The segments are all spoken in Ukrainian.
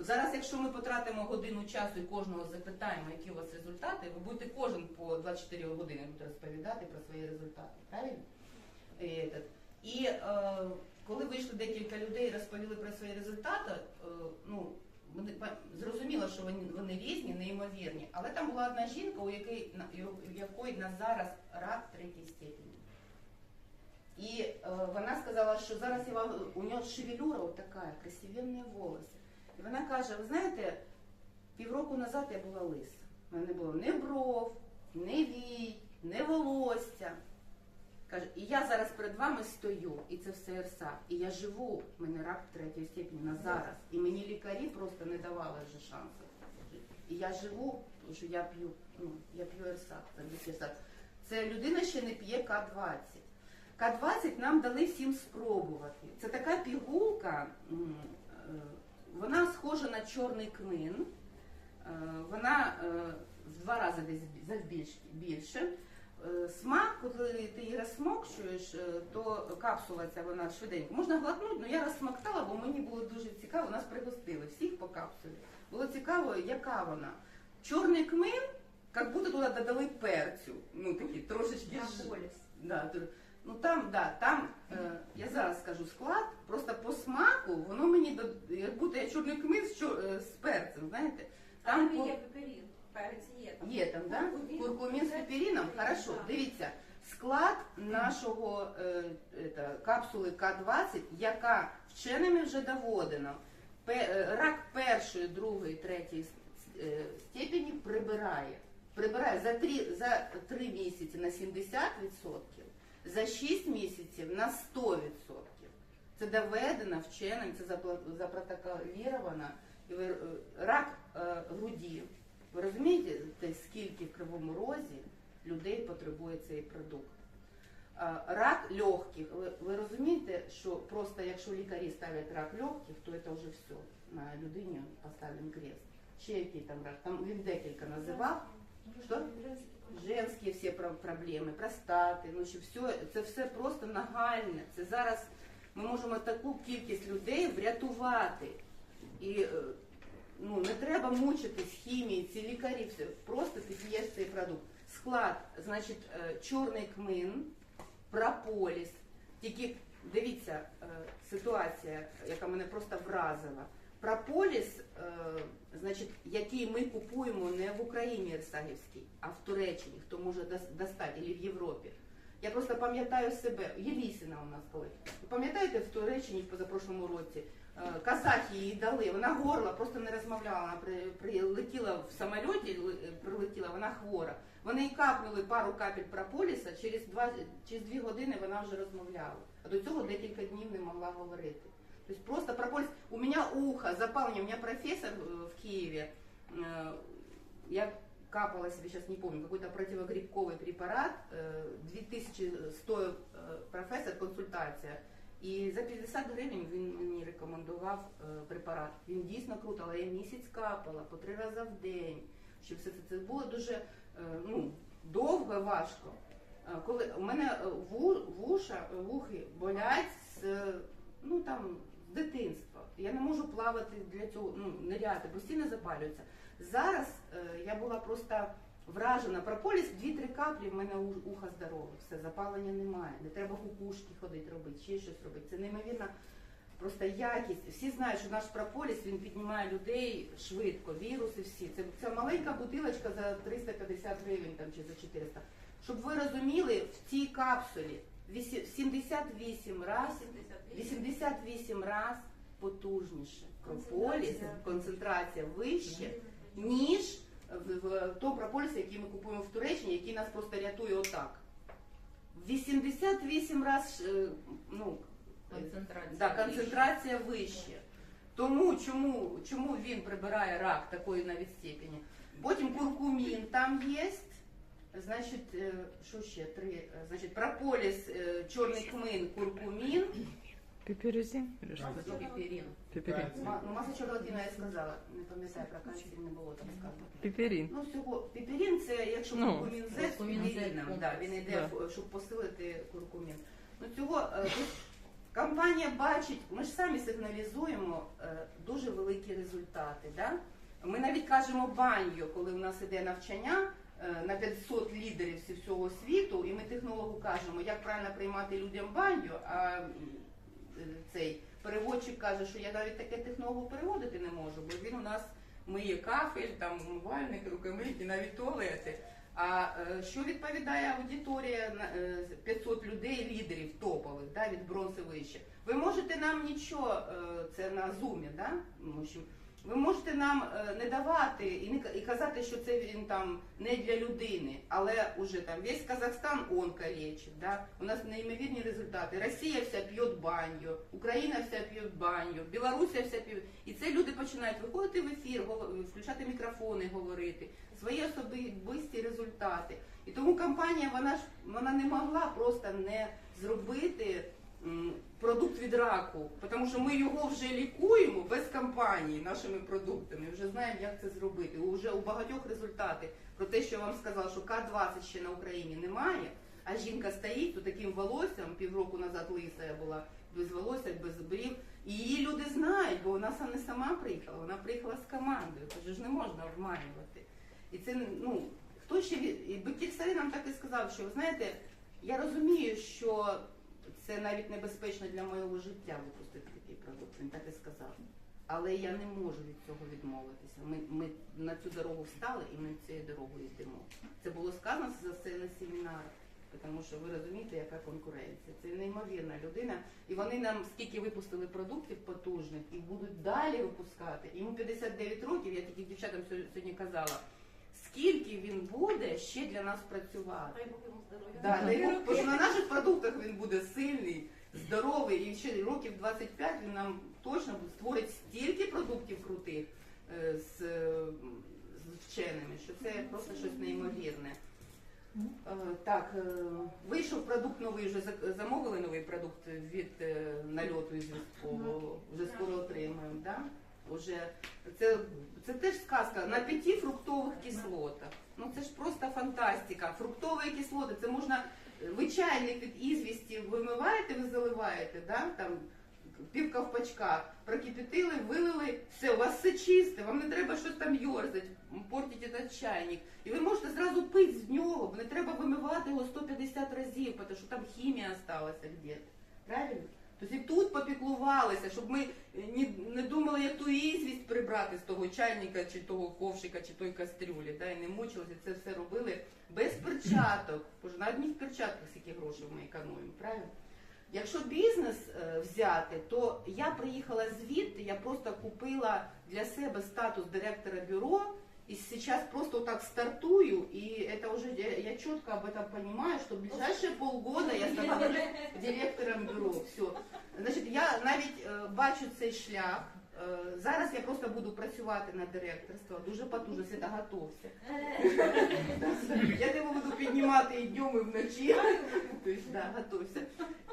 Зараз, якщо ми потратимо годину часу і кожного запитаємо, які у вас результати, ви будете кожен по 24 години буде розповідати про свої результати. Правильно? І, е, коли вийшли декілька людей і розповіли про свої результати, е, ну, зрозуміло, що вони, вони різні, неймовірні, але там була одна жінка, у якої, у на зараз рак третій степені. І е, вона сказала, що зараз у нього шевелюра така, красивенні волоси. І вона каже: ви знаєте, півроку назад я була лиса. У мене не було ні бров, ні вій, ні волосся. Каже, і я зараз перед вами стою, і це все РСА. І я живу, в мене рак третьої степені на зараз. І мені лікарі просто не давали вже шансу. І я живу, тому що я п'ю, ну, я п'ю РСА, це людина ще не п'є К-20. К-20 нам дали всім спробувати. Це така пігулка, е, вона схожа на чорний кмин. Е, Вона е, в два рази десь більше. Е, Смак, коли ти її розсмокчуєш, то капсула ця вона швиденько. Можна глотнути, але я розсмоктала, бо мені було дуже цікаво, нас пригостили всіх по капсулі. Було цікаво, яка вона. Чорний кмин, як будто туди додали перцю. Ну такі трошечки. Да, ну там, да, там, е, я зараз скажу склад, просто по смаку воно мені до- як будто я чорний кмин з, чор- е, з перцем, знаєте. Там Там по- є пеперін, перець є там. Є там, да? Куркумін. Куркумін з пеперином? Так. Хорошо, дивіться. Склад нашого е, ета, капсули К-20, яка вченими вже доводено, пе- е, рак першої, другої, третьої с- е, степені прибирає. Прибирає за 3, за 3 місяці на 70%, за 6 місяців на 100%. Це доведено вченим, це запротоколіровано. І е, рак е, груді. Ви розумієте, те, скільки в Кривому Розі людей потребує цей продукт? Рак легких. Ви, розумієте, що просто якщо лікарі ставлять рак легких, то це вже все. На людині поставлен крест. Ще який там рак? Там він декілька називав. Що? Женські всі про- проблеми, простати, ну що все, це все просто нагальне. Це зараз ми можемо таку кількість людей врятувати. І е, ну, не треба мучитись хімії, ці лікарі, все. Просто ти п'єш цей продукт. Склад, значить, е, чорний кмин, прополіс. Тільки дивіться, е, ситуація, яка мене просто вразила. Прополіс, е, значить, який ми купуємо не в Україні Ірсагівський, а в Туреччині, хто може дос- достати, або в Європі. Я просто пам'ятаю себе, Єлісіна у нас коли. Пам'ятаєте в Туреччині в позапрошлому році? Е, Казахи їй дали, вона горла, просто не розмовляла. Вона прилетіла в е, прилетіла, вона хвора. Вони їй капнули пару капель прополіса, через два через дві години вона вже розмовляла. А до цього декілька днів не могла говорити. Тобто просто прополіс. У мене ухо, запалення, у мене професор е, в Києві. е, Я капала себе, сейчас не помню, какой-то противогрибковый препарат, э, 2000 стоїв професор, консультація. І за 50 гривень він мені рекомендував препарат. Він дійсно круто, але я місяць капала по три рази в день. Щоб все це, це було дуже ну, довго важко. Коли у мене ву- вуша, вухи болять з, ну, там, дитинства. Я не можу плавати для цього, ну, ниряти, постійно запалюється. Зараз е, я була просто вражена. Прополіс 2-3 каплі в мене ухо здорове, все, запалення немає. Не треба кукушки ходити робити, ще щось робити. Це неймовірна просто якість. Всі знають, що наш прополіс він піднімає людей швидко, віруси всі. Це, це маленька бутилочка за 350 гривень там, чи за 400. Щоб ви розуміли, в цій капсулі 78 разів 88 раз потужніше прополіс, Концентрація. концентрація вище, ніж в, в тому прополісі, який ми купуємо в Туреччині, який нас просто рятує отак. 88 раз е, ну, Концентрація Да, концентрація вище. Тому чому, чому він прибирає рак такої навіть степені? Потім куркумін там є. Значить, що ще три? Е, Значить, прополіс, е, чорний кмин, куркумін. Пеперузин? Пеперин. Пеперин. Ма- Ну, маса чорнотина я сказала. Не пам'ятаю про канцель, не було там сказано. Пеперин. Ну, всього пеперін це якщо Ну, куркумін з куркумін да, він йде, Да. в- щоб посилити куркумін. Ну цього е, компанія бачить, ми ж самі сигналізуємо е, дуже великі результати. Да? Ми навіть кажемо баньо, коли у нас іде навчання на 500 лідерів зі всього світу, і ми технологу кажемо, як правильно приймати людям баньо, а е, цей переводчик каже, що я навіть таке технологу переводити не можу, бо він у нас миє кафель, там умивальник, рукомийки, навіть туалети. А е, що відповідає аудиторія на е, 500 людей, лідерів топових, да, від бронзи вище? Ви можете нам нічого, е, це на зумі, да? Ви можете нам е, не давати і, не, і казати, що це він там не для людини, але уже там весь Казахстан онко лечить. Да? У нас неймовірні результати. Росія вся п'є баню, Україна вся п'є баню, Білорусія вся п'є. І це люди починають виходити в ефір, включати мікрофони, говорити свої особисті результати. І тому компанія вона ж вона не могла просто не зробити продукт від раку, тому що ми його вже лікуємо без компанії нашими продуктами. Вже знаємо, як це зробити. Уже у багатьох результати про те, що я вам сказала, що К-20 ще на Україні немає. А жінка стоїть з таким волоссям, півроку назад лиса я була без волосся, без брів. І її люди знають, бо вона не сама приїхала, вона приїхала з командою. Тож ж не можна обманювати. І це ну хто ще від і Беккельсарі нам так і сказав, що ви знаєте, я розумію, що це навіть небезпечно для моєго життя випустити такий продукт. Він так і сказав. Але я не можу від цього відмовитися. Ми, ми на цю дорогу встали і ми цією дорогою йдемо. Це було сказано за це на семінарах, тому що ви розумієте, яка конкуренція. Це неймовірна людина. І вони нам скільки випустили продуктів потужних і будуть далі випускати. Йому 59 років, я тільки дівчатам сьо- сьогодні казала. Скільки він буде ще для нас працювати? Дай Бог йому здоров'я. Да, дай Бог, бо ж на наших продуктах він буде сильний, здоровий, і ще років 25 він нам точно створить стільки продуктів крутих е, з, е, з вченими, що це просто щось неймовірне. Е, Так, е, вийшов продукт новий, вже замовили новий продукт від е, нальоту із військового, вже скоро отримаємо. Да? Уже це, це теж сказка на п'яти фруктових кислотах. Ну це ж просто фантастика. Фруктові кислоти, це можна ви чайник від ізвісті вимиваєте, ви заливаєте, да? там пів ковпачка, прокипятили, вилили, все, у вас все чисте, вам не треба щось там йорзати, портити этот чайник. І ви можете зразу пити з нього, бо не треба вимивати його 150 разів, тому що там хімія где-то. Правильно? Тобто і тут попіклувалися, щоб ми не, не думали, як ту ізвість прибрати з того чайника, чи того ковшика, чи той кастрюлі, да, і не мучилися, це все робили без перчаток. Бо на одних перчатках скільки грошей ми економимо, правильно? Якщо бізнес е, взяти, то я приїхала звідти, я просто купила для себе статус директора бюро, и сейчас просто вот так стартую, и это уже я, я четко об этом понимаю, что в ближайшие полгода я становлюсь директором бюро. Все. Значить, я навіть е, бачу цей шлях. Е, зараз я просто буду працювати на директорство, дуже потужно, Свята, готовся. Я тебе буду піднімати і днем, і вночі. Тобто, да, готовся.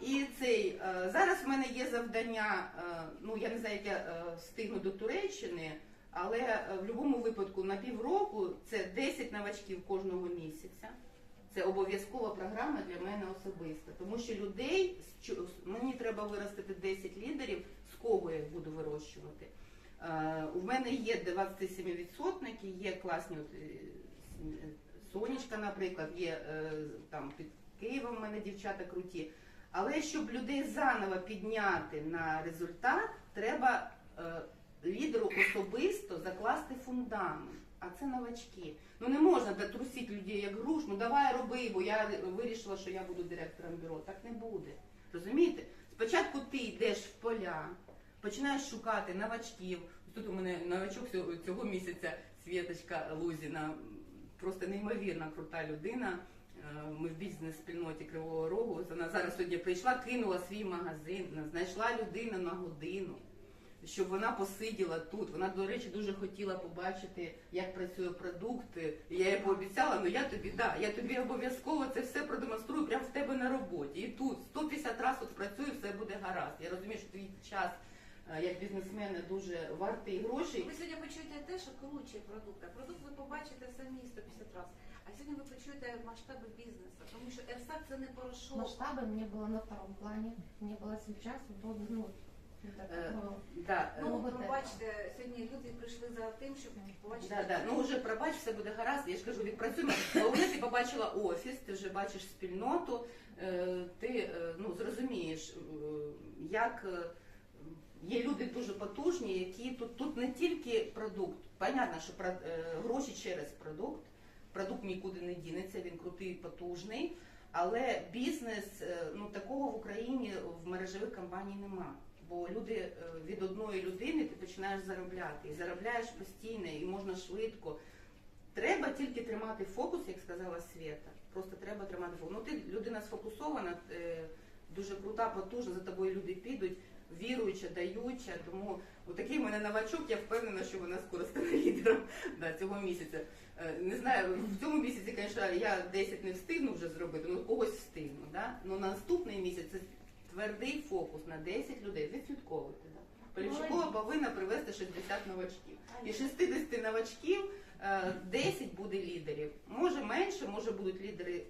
І цей е, зараз в мене є завдання. е, Ну я не знаю, як я е, встигну до Туреччини, але е, в будь-якому випадку на півроку це 10 новачків кожного місяця. Це обов'язкова програма для мене особисто, тому що людей мені треба виростити 10 лідерів, з кого я буду вирощувати. Е, У мене є 27-відсотники, є класні е, Сонечка, наприклад, є там під Києвом в мене дівчата круті. Але щоб людей заново підняти на результат, треба лідеру особисто закласти фундамент. А це новачки. Ну не можна дотрусити людей як груш, ну давай роби, бо я вирішила, що я буду директором бюро. Так не буде. Розумієте? Спочатку ти йдеш в поля, починаєш шукати новачків. Тут у мене новачок цього, місяця Світочка Лузіна, просто неймовірно крута людина. Е, Ми в бізнес-спільноті Кривого Рогу. Вона зараз сьогодні прийшла, кинула свій магазин, знайшла людину на годину, щоб вона посиділа тут. Вона, до речі, дуже хотіла побачити, як працює продукт. І Я їй пообіцяла, ну я тобі да, я тобі обов'язково це все продемонструю прямо в тебе на роботі. І тут 150 разів от працюю, все буде гаразд. Я розумію, що твій час е, як бізнесмени дуже вартий грошей. Ви сьогодні почуєте те, що круче продукт. А продукт ви побачите самі 150 разів. А сьогодні ви почуєте масштаби бізнесу, тому що ЕРСАК це не порошок. Масштабы мне было на втором плане, мне было сейчас вот, ну, так, Э, ну, е, Ну, Ну, пробачте, сьогодні люди прийшли за тим, щоб побачити. Да, да. Ну вже пробач, все буде гаразд. Я ж кажу, відпрацюємо. Головне, ти побачила офіс, ти вже бачиш спільноту, е, ти е, ну, зрозумієш, е, як е, є люди дуже потужні, які тут, тут не тільки продукт. Понятно, що про- е, гроші через продукт. Продукт нікуди не дінеться, він крутий, потужний. Але бізнес е, ну такого в Україні в мережевих компаній нема. Бо люди е, від одної людини ти починаєш заробляти і заробляєш постійно, і можна швидко. Треба тільки тримати фокус, як сказала Свята. Просто треба тримати фокус. Ну ти людина сфокусована, е, дуже крута, потужна, за тобою люди підуть, віруюча, даюча. Тому отакий в мене новачок, я впевнена, що вона скоро стане лідером да, цього місяця. Е, Не знаю, в цьому місяці, звісно, я 10 не встигну вже зробити, ну когось встигну. Да? Ну на наступний місяць це твердий фокус на 10 людей. Відслідковувати. Да? Полівчукова повинна привести 60 новачків. І 60 новачків е, 10 буде лідерів. Може менше, може будуть лідери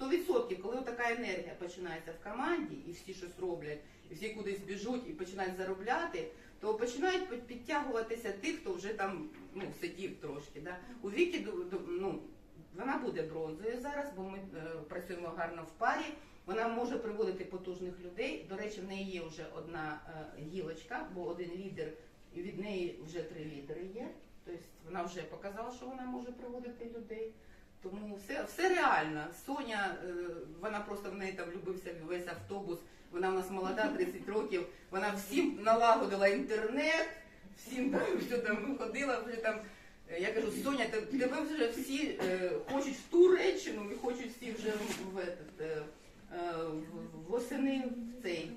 100%, коли така енергія починається в команді, і всі щось роблять, і всі кудись біжуть і починають заробляти, то починають підтягуватися ті, хто вже там ну, сидів трошки. Да? У ду- ну, вона буде бронзою зараз, бо ми е, працюємо гарно в парі. Вона може приводити потужних людей. До речі, в неї є вже одна е, гілочка, бо один лідер, і від неї вже три лідери є. Тобто вона вже показала, що вона може приводити людей. Тому все, все реально. Соня, е, вона просто в неї там любився весь автобус. Вона у нас молода, 30 років. Вона всім налагодила інтернет, всім там що там ходила, вже там. Я кажу, Соня, те- тебе вже всі е, хочуть в Туреччину і хочуть всі вже в, в, е, е, восени в цей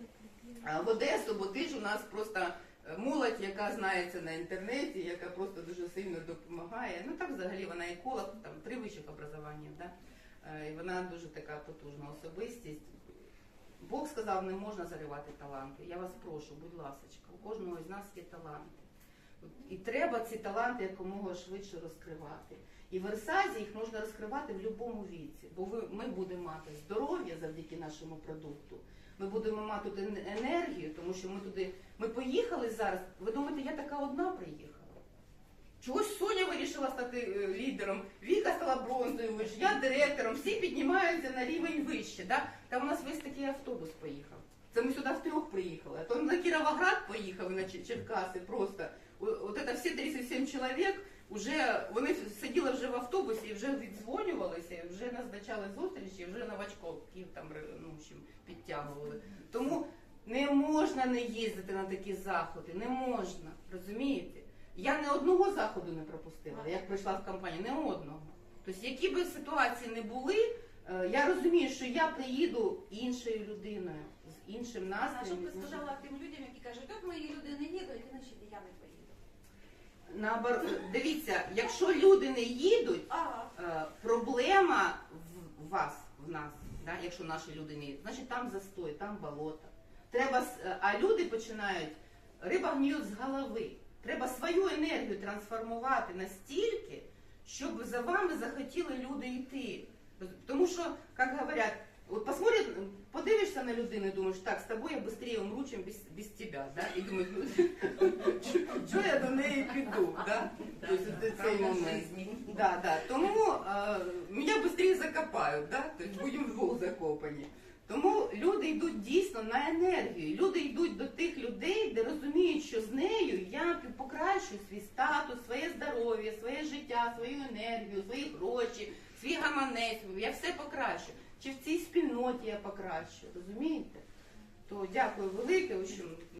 в Одесу, бо ти ж у нас просто е, молодь, яка знається на інтернеті, яка просто дуже сильно допомагає. Ну так взагалі вона еколог, там три вищих образування, да? Е, і вона дуже така потужна особистість. Бог сказав, не можна заривати таланти. Я вас прошу, будь ласочка, у кожного з нас є таланти. І треба ці таланти якомога швидше розкривати. І в Версазі їх можна розкривати в будь-якому віці, бо ми будемо мати здоров'я завдяки нашому продукту. Ми будемо мати тут енергію, тому що ми туди. Ми поїхали зараз. Ви думаєте, я така одна приїхала? Чогось Соня вирішила стати е, лідером, Віка стала бронзою я директором, всі піднімаються на рівень вище. Да? Там у нас весь такий автобус поїхав. Це ми сюди втрьох приїхали. А то на Кіровоград поїхали на Черкаси просто. О- От це всі 37 чоловік, вже, вони сиділи вже в автобусі і вже віддзвонювалися, і вже назначали зустрічі, вже новачків там ну, підтягували. Тому не можна не їздити на такі заходи, не можна, розумієте? Я не одного заходу не пропустила, як прийшла в компанію, не одного. Тобто, які би ситуації не були, е, я розумію, що я приїду іншою людиною, з іншим А що б ви сказала тим людям, які кажуть, от мої люди не їдуть, значить я не поїду. Наоборот, дивіться, якщо люди не їдуть, Ага. Е, проблема в вас, в нас, да? якщо наші люди не їдуть, значить там застой, там болото. Треба, с- е, а люди починають, риба гниють з голови. Треба свою енергію трансформувати настільки, щоб за вами захотіли люди йти. Тому що, як говорять, от посмотрят, подивишся на людину і думаєш, так, з тобою я швидше умру, чим без, без тебе. Да? І думаєш, ну, я до неї піду? Да? Тобто, це цей момент. Да, да. Тому е, мене швидше закопають, да? тобто будемо вдвох закопані. Тому люди йдуть дійсно на енергію. Люди йдуть до тих людей, де розуміють, що з нею я покращую свій статус, своє здоров'я, своє життя, свою енергію, свої гроші, свій гаманець. Я все покращу. Чи в цій спільноті я покращу, розумієте? То дякую велике. общем,